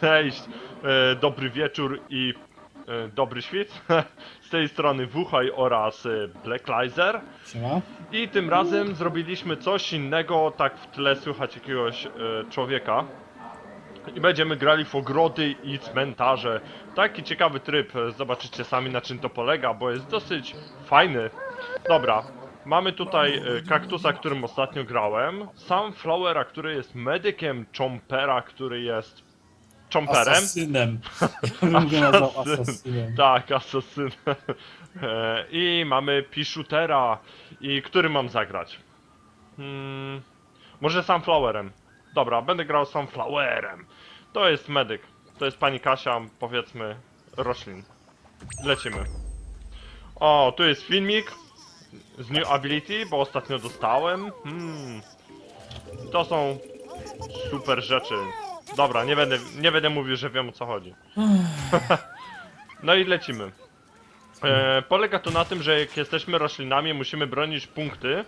Cześć, e, dobry wieczór i e, dobry świt. Z tej strony Wuchaj oraz e, Blacklizer. I tym razem zrobiliśmy coś innego, tak w tle słychać jakiegoś człowieka. I będziemy grali w ogrody i cmentarze. Taki ciekawy tryb, zobaczycie sami na czym to polega, bo jest dosyć fajny. Dobra, mamy tutaj kaktusa, którym ostatnio grałem. Sunflowera, który jest medykiem, Chompera, który jest Chomperem. Asasynem. Ja bym go nazwał Asasyn. asasynem. Tak, asasyn. E, I mamy Pishutera. I który mam zagrać? Hmm, może Sunflowerem. Dobra, będę grał Sunflowerem. To jest medyk. To jest pani Kasia, powiedzmy, roślin. Lecimy. O, tu jest filmik z New Ability, bo ostatnio dostałem. Hmm. To są super rzeczy. Dobra, nie będę, nie będę mówił, że wiem o co chodzi. No i lecimy. E, polega to na tym, że jak jesteśmy roślinami, musimy bronić punkty,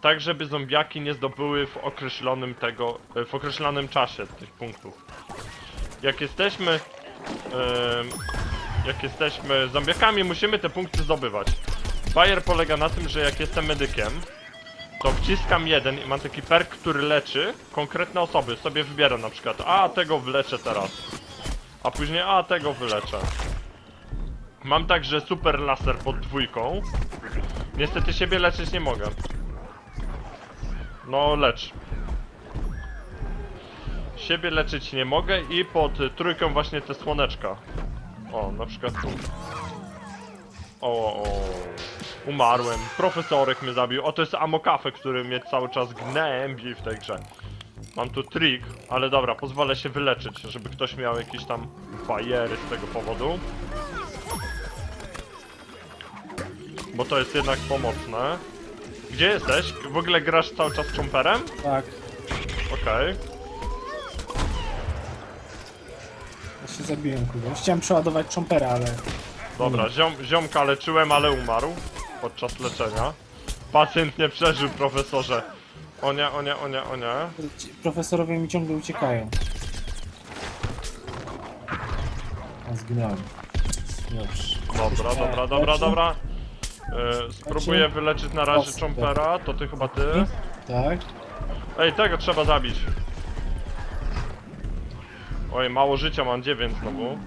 tak żeby zombiaki nie zdobyły w określonym tego, e, w określonym czasie tych punktów. Jak jesteśmy, em, jak jesteśmy zombiakami, musimy te punkty zdobywać. Bajer polega na tym, że jak jestem medykiem, to wciskam jeden i mam taki perk, który leczy konkretne osoby. Sobie wybieram na przykład, a tego wyleczę teraz. A później, a tego wyleczę. Mam także super laser pod dwójką. Niestety siebie leczyć nie mogę. No, lecz. Siebie leczyć nie mogę i pod trójką właśnie te słoneczka. O, na przykład tu. O, o, o. Umarłem. Profesorek mnie zabił. O, to jest Amokafe, który mnie cały czas gnębi w tej grze. Mam tu trik, ale dobra, pozwolę się wyleczyć, żeby ktoś miał jakieś tam bajery z tego powodu. Bo to jest jednak pomocne. Gdzie jesteś? W ogóle grasz cały czas chomperem? Tak. Okej. Ja się zabiłem, kurwa. Chciałem przeładować chompera, ale... Dobra, ziom, ziomka leczyłem, ale umarł podczas leczenia. Pacjent nie przeżył, profesorze. O nie, o nie, o nie, o nie. Ci Profesorowie mi ciągle uciekają. A zginąłem. Dobrze. Dobra, dobra, dobra, dobra. E, spróbuję Leczy? wyleczyć na razie chompera, to ty chyba ty. Tak. Ej, tego trzeba zabić. Oj, mało życia mam 9 znowu.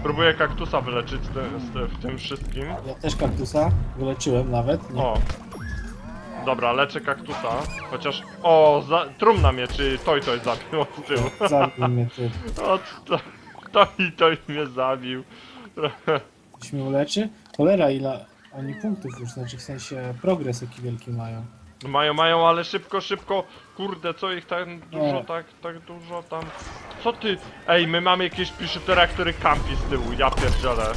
Spróbuję kaktusa wyleczyć z w tym wszystkim. Ja też kaktusa. Wyleczyłem nawet. Nie. O. Dobra, leczę kaktusa. Chociaż. O, za... trumna mnie, czy toj toj zabił od tyłu. Zabił mnie ty. O, to, to i to mnie zabił. Ktoś mnie uleczy? Cholera, ile oni punktów już, znaczy w sensie progres jaki wielki mają. Mają, mają, ale szybko, szybko. Kurde, co ich tak dużo, Nie. tak, tak dużo tam. Co ty? Ej, my mamy jakiegoś piszutera, który kampi z tyłu, ja pierdzielę.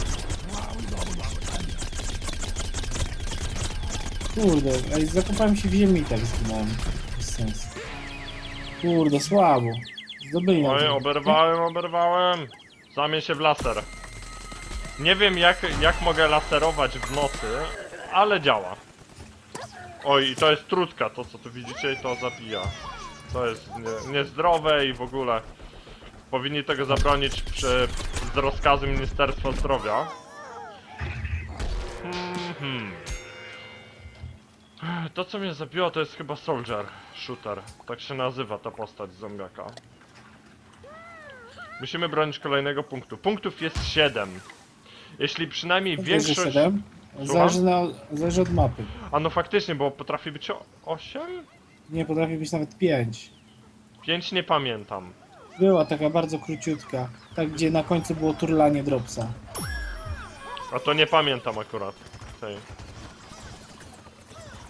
Kurde, ej, zakopałem się w ziemi i tak zginąłem. Bez sensu. Kurde, słabo. Zdobyli nam Oj, to. oberwałem, oberwałem. Zamień się w laser. Nie wiem jak, jak mogę laserować w nocy, ale działa. Oj, i to jest trutka, to co tu widzicie i to zabija. To jest nie, niezdrowe i w ogóle powinni tego zabronić przy, z rozkazu Ministerstwa Zdrowia. Mhm. To co mnie zabiło to jest chyba Soldier Shooter. Tak się nazywa ta postać zombiaka. Musimy bronić kolejnego punktu. Punktów jest 7. Jeśli przynajmniej większość... siedem? Zależy, na, zależy od mapy. A no faktycznie, bo potrafi być 8? Nie potrafi być nawet 5. 5 nie pamiętam. Była taka bardzo króciutka. Tak, gdzie na końcu było turlanie dropsa. A to nie pamiętam akurat. Tej.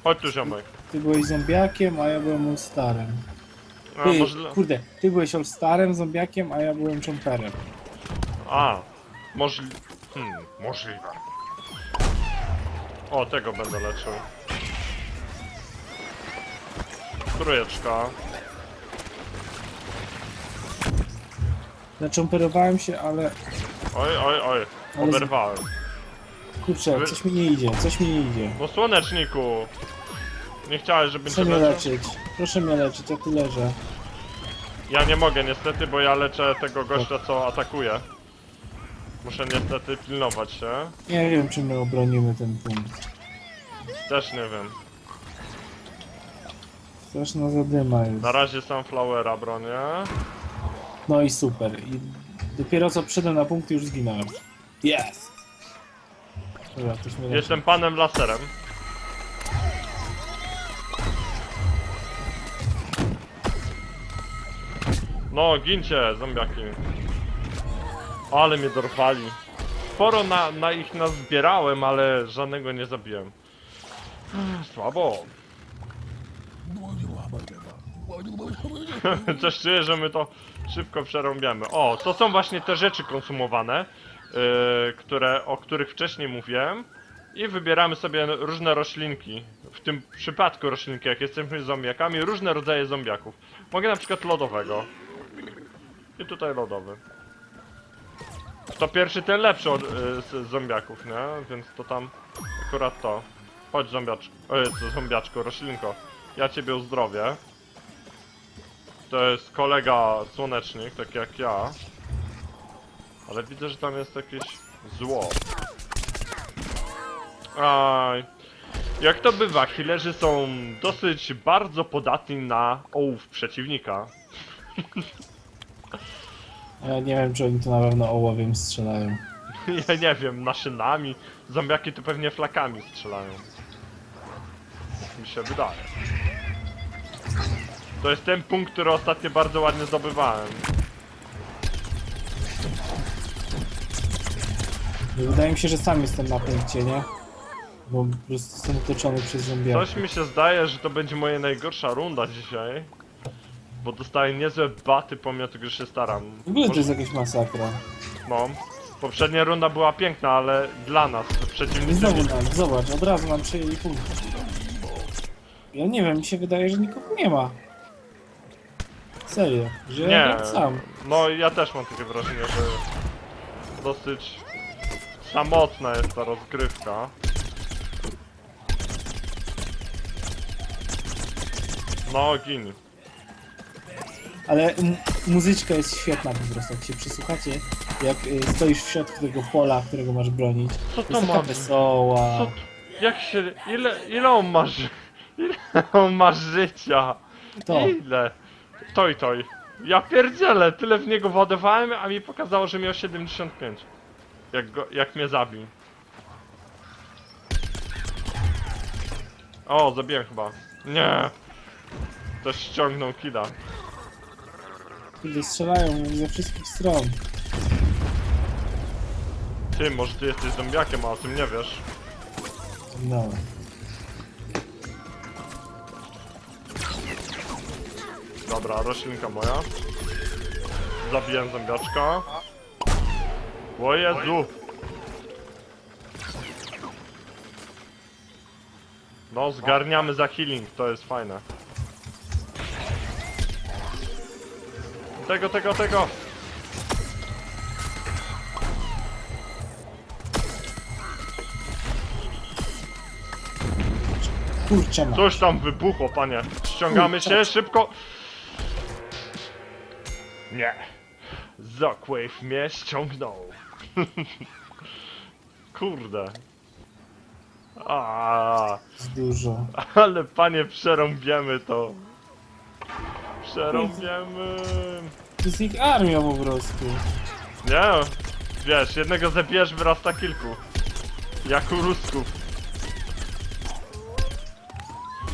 Chodź tu ziomek. Ty byłeś zombiakiem, a ja byłem all-starem. A, Ty, kurde, ty byłeś all-starem, zombiakiem, a ja byłem chomperem. A, możli... Hmm, możliwe. O, tego będę leczył. Trójeczka. Zaczomperowałem się, ale Oj, oj, oj. Ale z- Oberwałem. kurczę, Wy- coś mi nie idzie, coś mi nie idzie. No słoneczniku. Nie chciałeś, żebym cię Proszę mnie leczył? leczyć, proszę mnie leczyć, ja tu leżę. Ja nie mogę niestety, bo ja leczę tego gościa, co atakuje. Muszę niestety pilnować się. Nie wiem, czy my obronimy ten punkt. Też nie wiem. Straszna zadyma jest. Na razie Sunflowera bronię. No i super. I dopiero co przyszedłem na punkt już zginąłem. Jest! Dobra, ktoś mnie Jestem panem laserem. No, gincie, zombiaki. Ale mnie dorwali. Sporo na, na ich nazbierałem, ale żadnego nie zabiłem. Słabo. Coś czuję, że my to szybko przerąbiamy. O, to są właśnie te rzeczy konsumowane, yy, które, o których wcześniej mówiłem. I wybieramy sobie różne roślinki. W tym przypadku roślinki, jak jesteśmy zombiakami, różne rodzaje zombiaków. Mogę na przykład lodowego. I tutaj lodowy. To pierwszy, ten lepszy od y, z zombiaków, nie? Więc to tam akurat to. Chodź zombiaczko, e, co zombiaczko, roślinko. Ja ciebie uzdrowię. To jest kolega słonecznik, tak jak ja. Ale widzę, że tam jest jakieś zło. Aj. Jak to bywa, healerzy są dosyć bardzo podatni na ołów przeciwnika. Ja nie wiem, czy oni tu na pewno ołowiem strzelają. Ja nie wiem, maszynami. Zombiaki to pewnie flakami strzelają. Tak mi się wydaje. To jest ten punkt, który ostatnio bardzo ładnie zdobywałem. Wydaje mi się, że sam jestem na punkcie, nie? Bo po prostu jestem otoczony przez zombiaki. Coś mi się zdaje, że to będzie moja najgorsza runda dzisiaj. Bo dostaję niezłe baty pomimo tego, że się staram. W ogóle to jest jakaś masakra. No. Poprzednia runda była piękna, ale dla nas, I przeciwnicy... znowu nam, zobacz, od razu nam przejęli punkt. Ja nie wiem, mi się wydaje, że nikogo nie ma. Serio, że ja Nie, gram sam. no ja też mam takie wrażenie, że dosyć samotna jest ta rozgrywka. No, gin. Ale muzyczka jest świetna po prostu, jak się przysłuchacie, jak y, stoisz w środku tego pola, którego masz bronić. Co To to jest ma taka być? wesoła. Co, jak się, ile, ile on ma ży... Ile on ma życia? To. Ile? Toj, toj. Ja pierdzielę, tyle w niego władowałem, a mi pokazało, że miał 75. Jak, go, jak mnie zabił. O, zabiłem chyba. Nie. Ktoś ściągnął killa. Kiedy strzelają ze wszystkich stron. Ty, może ty jesteś zombiakiem, a o tym nie wiesz. No. Dobra, roślinka moja. Zabiłem zombiaczka. O Jezu! No, zgarniamy za healing, to jest fajne. Tego, tego, tego! Kurczę ma. Coś tam wybuchło, panie. Ściągamy się, szybko! Nie. Zockwave mnie ściągnął. Kurde. A, dużo. ale panie, przerąbiemy to. Przerąbiemy. To jest ich armia po prostu. Nie, wiesz, jednego zabierz, wyrasta kilku. Jak u Rusków.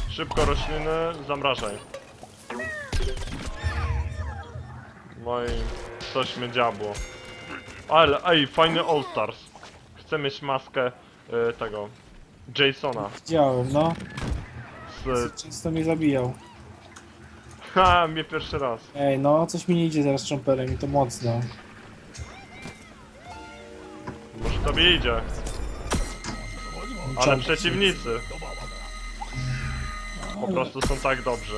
Szybko rośliny, zamrażaj. No i coś mnie diabło. Ale, ej, fajny All Stars. Chcę mieć maskę y, tego Jasona. Widziałem, no. Z, Często mnie zabijał. Ha, mnie pierwszy raz. Ej, no, coś mi nie idzie teraz z jumperem i to mocno. Może tobie idzie. Ale przeciwnicy po prostu są tak dobrzy.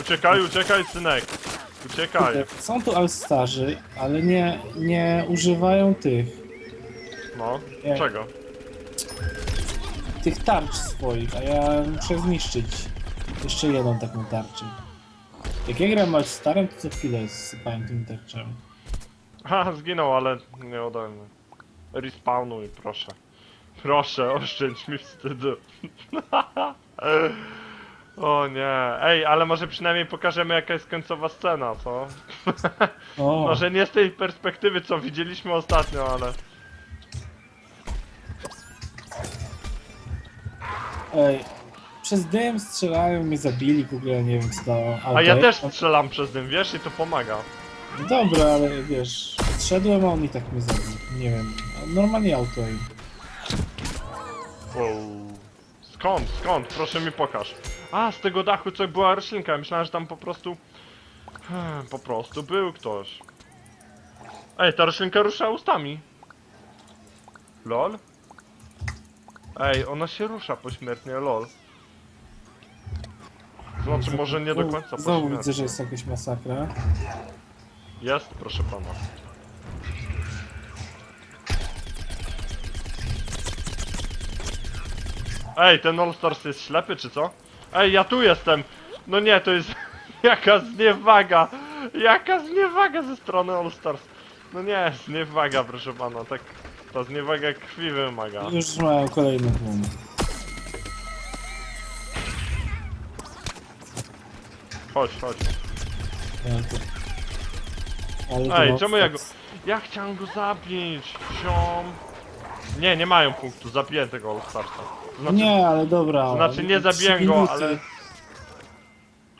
Uciekaj, uciekaj, synek. Uciekaj. Są tu All-Starzy, ale nie, nie używają tych, No, Nie. czego? tych tarcz swoich, a ja muszę zniszczyć jeszcze jedną taką tarczę. Jak ja gram starym, to co chwilę sypałem tym tarczami. Ha, zginął, ale nie ode mnie. Respawnuj, proszę. Proszę, oszczędź mi wstydu. o nie. Ej, ale może przynajmniej pokażemy jaka jest końcowa scena, co? Może nie z tej perspektywy, co widzieliśmy ostatnio, ale... ej, przez dym strzelałem, mnie zabili, w ogóle nie wiem co to A ja też strzelam przez dym, wiesz, i to pomaga. No Dobra, ale wiesz, szedłem, a on i tak mnie zabił. Nie wiem, normalnie auto i... Wow. Skąd, skąd? Proszę mi pokaż. A, z tego dachu co była roślinka. Myślałem, że tam po prostu... Hmm, Po prostu był ktoś. Ej, ta roślinka rusza ustami. Lol? Ej, ona się rusza pośmiertnie, lol. Znaczy, może nie do końca Znowu widzę, że jest jakaś masakra. Jest, proszę pana. Ej, ten All Stars jest ślepy, czy co? Ej, ja tu jestem! No nie, to jest... Jaka zniewaga! Jaka zniewaga ze strony All Stars! No nie, zniewaga, proszę pana, tak... Ta zniewaga krwi wymaga. Już mają kolejny tłum. Chodź, chodź. Ale to... Ej, ma- czemu ja go... Ja chciałem go zabić, ziom! Nie, nie mają punktu, zabiję tego All Starsa. To Znaczy, Nie, ale dobra. Znaczy nie trzy zabiłem go, minuty, ale-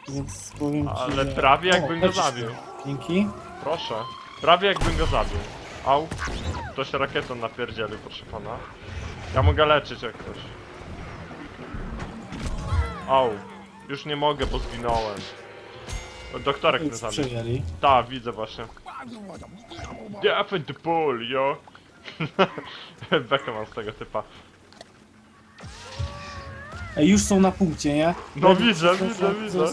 Więc powiem ci, Ale że... prawie jakbym go zabił. Dzięki. Proszę. Prawie jakbym go zabił. Au. Ktoś rakietą napierdzielił, proszę pana. Ja mogę leczyć jak ktoś. Au. Już nie mogę, bo zginąłem. Doktorek zabił. przejęli. Tak, widzę właśnie. Defend the pool, yo! Bekę mam z tego typa. Ej, już są na punkcie, nie? No widzę, widzę, to widzę.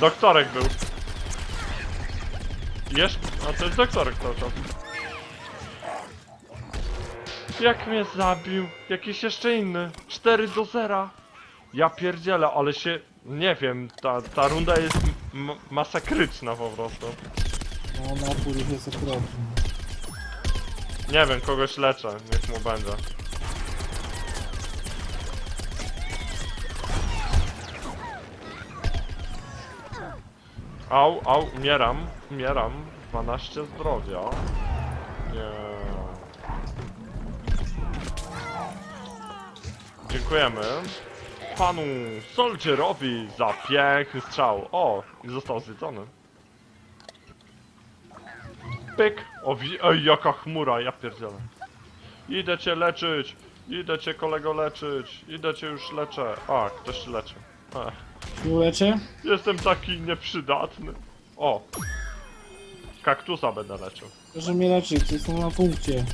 Doktorek był. Jesz? A to jest doktorek cały czas. Jak mnie zabił? Jakiś jeszcze inny. 4 do 0. Ja pierdzielę, ale się... Nie wiem, ta, ta runda jest m- masakryczna po prostu. No, napór już jest okropny. Nie wiem, kogoś leczę, niech mu będzie. Au, au, umieram, umieram. 12 zdrowia. Nie. Dziękujemy panu Soldierowi za piękny strzał. O, i został zjedzony. Pyk! O, Ej, jaka chmura, ja pierdzielę. Idę cię leczyć! Idę cię kolego leczyć! Idę cię już leczę. A, ktoś się leczy. Ech, leczę? jestem taki nieprzydatny. O! Kaktusa będę leczył. Proszę mnie leczyć, jestem na punkcie.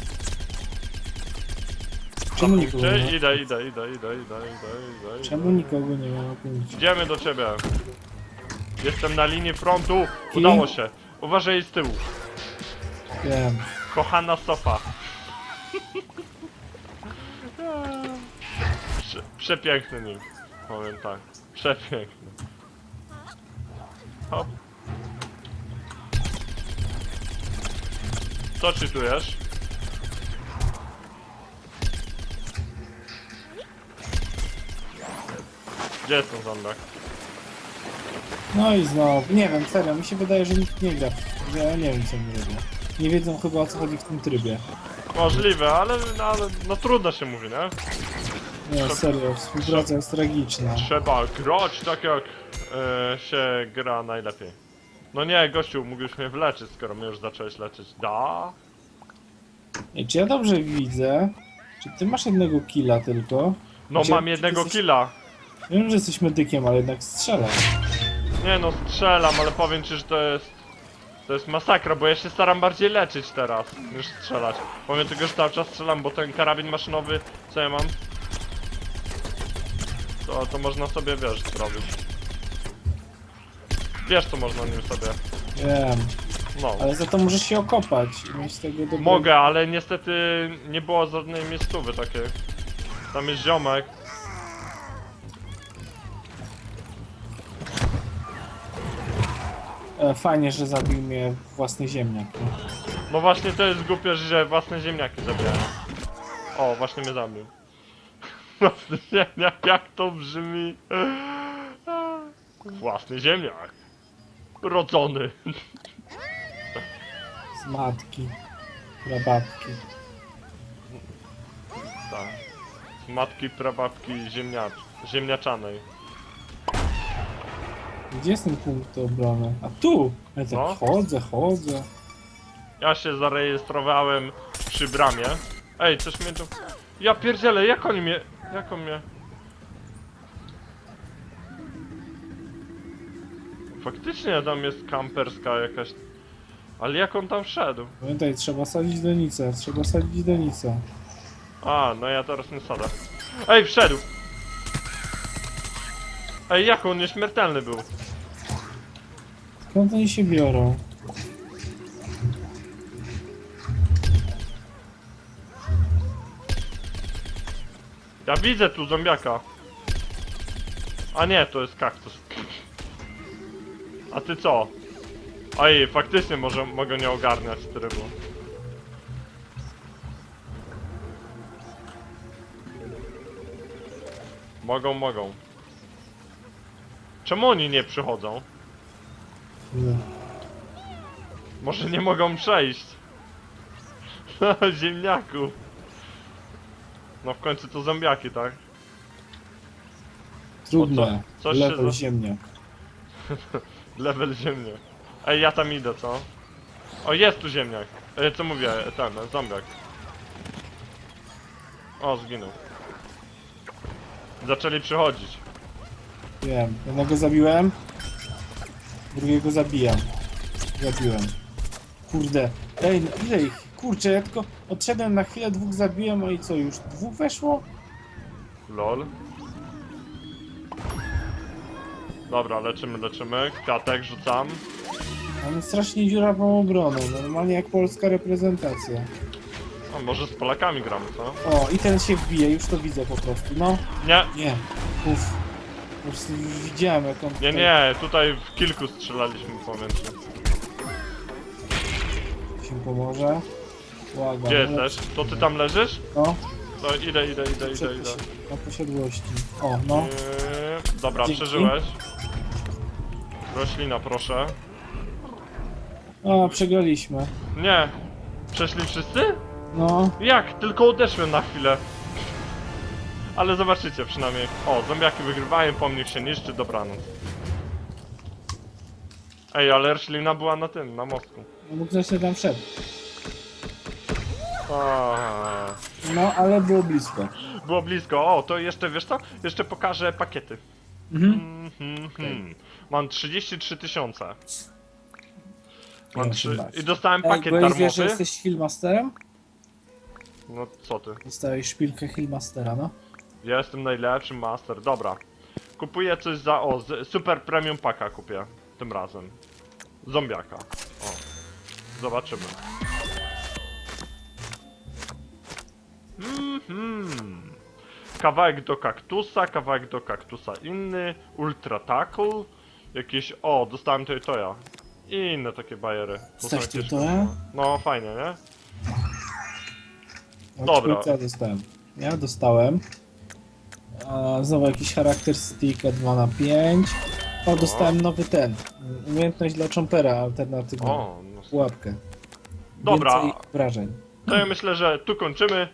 Czemu nikogo nie ma? Idę, idę, idę, idę, idę, idę, idę. Czemu nikogo nie ma na punkcie? Idziemy do ciebie. Jestem na linii frontu. Udało się. Uważaj z tyłu. Wiem. Kochana Sofa. Prze przepiękny nim. Powiem tak. Przepiękny. Hop. Co czytujesz? Gdzie jest ten? No i znowu, nie wiem, serio, mi się wydaje, że nikt nie gra. Ja nie wiem co oni robią. Nie wiedzą chyba o co chodzi w tym trybie. Możliwe, ale, no, ale no trudno się mówi, nie? Nie, serio, współpraca jest tragiczna. Trzeba grać tak jak e, się gra najlepiej. No nie, gościu, mógłbyś mnie wleczyć, skoro mnie już zacząłeś leczyć. Da? Ej, czy ja dobrze widzę? Czy ty masz jednego killa tylko? No Gdzie- mam czy jednego jesteś- killa. Wiem, że jesteś medykiem, ale jednak strzelam. Nie no, strzelam, ale powiem ci, że to jest... To jest masakra, bo ja się staram bardziej leczyć teraz, niż strzelać. Powiem tylko, że cały czas strzelam, bo ten karabin maszynowy, co ja mam? To, to można sobie, wiesz, zrobić. Wiesz, co można nim sobie... Wiem, No. ale za to możesz się okopać i mieć z tego dobrego... Mogę, ale niestety nie było żadnej miejscowy takiej. Tam jest ziomek. E, fajnie, że zabił mnie własny ziemniak. No właśnie to jest głupie, że własne ziemniaki zabijają. O, właśnie mnie zabił. Własny ziemniak, jak to brzmi? Własny ziemniak. Rodzony. Z matki, prababki. Tak. Z matki, prababki ziemniacz... ziemniaczanej. Gdzie jest ten punkt obrony? A tu! Ja tak No. chodzę, chodzę. Ja się zarejestrowałem przy bramie. Ej, coś mnie tu... Ja pierdzielę, jak oni mnie... Jak on mnie... Faktycznie tam jest kamperska jakaś... Ale jak on tam wszedł? Pamiętaj, trzeba sadzić donicę, trzeba sadzić donicę. A, no ja teraz nie sadę. Ej, wszedł! Ej, jak on nieśmiertelny był? Skąd oni się biorą? Ja widzę tu zombiaka. A nie, to jest kaktus. A ty co? Oj, faktycznie może, mogę nie ogarniać trybu. Mogą, mogą. Czemu oni nie przychodzą? Nie. Może nie mogą przejść. No, ziemniaków. No w końcu to zombiaki, tak? Trudne. O co? Coś się Level za- ziemniak. Level ziemniak. Ej, ja tam idę, co? O, jest tu ziemniak. Ej, co mówię? Ten, zombiak. O, zginął. Zaczęli przychodzić. Wiem. Jednego zabiłem. Drugiego zabijam. Zabiłem. Kurde. Ej, no ile ich? Kurczę, ja tylko odszedłem na chwilę, dwóch zabiłem, a i co, już dwóch weszło? Lol. Dobra, leczymy, leczymy. Kwiatek rzucam. Mamy strasznie dziurawą obronę, normalnie jak polska reprezentacja. A może z Polakami gramy, co? O, i ten się wbije, już to widzę po prostu. No, Nie, nie. Uff. Już widziałem jak on nie, tutaj nie, tutaj w kilku strzelaliśmy pomiędzy. się pomoże. Błagam. Gdzie no, jesteś? To ty tam leżysz? No, To idę, idę, idę, idę, idę. na posiadłości. O, no. Yy, dobra, Dzięki. przeżyłeś. Roślina, proszę. O, przegraliśmy. Nie. Przeszli wszyscy? No, Jak? Tylko odeszłem na chwilę. Ale zobaczycie przynajmniej. O, zombiaki wygrywają, pomnik się niszczy, dobranoc. Ej, ale roślina była na tym, na mostku. no bo ktoś tam wszedł. A, No, ale było blisko. było blisko. O, to jeszcze, wiesz co? Jeszcze pokażę pakiety. Mhm. Mhm, mhm. Mam 33 tysiące. Mam trzy... I dostałem Ej, pakiet byłeś wiesz, że darmowy. jesteś Hillmasterem? No co ty? Dostałeś szpilkę Hillmastera, no. Ja jestem najlepszym master. Dobra. Kupuję coś za. O, super premium paka kupię. Tym razem. Zombiaka. O. Zobaczymy. Mhm. Kawałek do kaktusa, kawałek do kaktusa inny, ultra tackle, jakieś, o, dostałem to i to ja. I inne takie bajery. To jakieś- to ja? No, fajnie, nie? Dobra. Ja dostałem? Ja dostałem. A, znowu jakiś charakter sticka 2 na 5 O, dostałem nowy ten. Umiejętność dla chompera alternatywną. O, no, Pułapkę. Dobra. Więcej wrażeń. To ja myślę, że tu kończymy.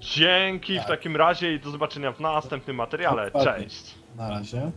Dzięki w takim razie i do zobaczenia w następnym materiale. Cześć! Na razie.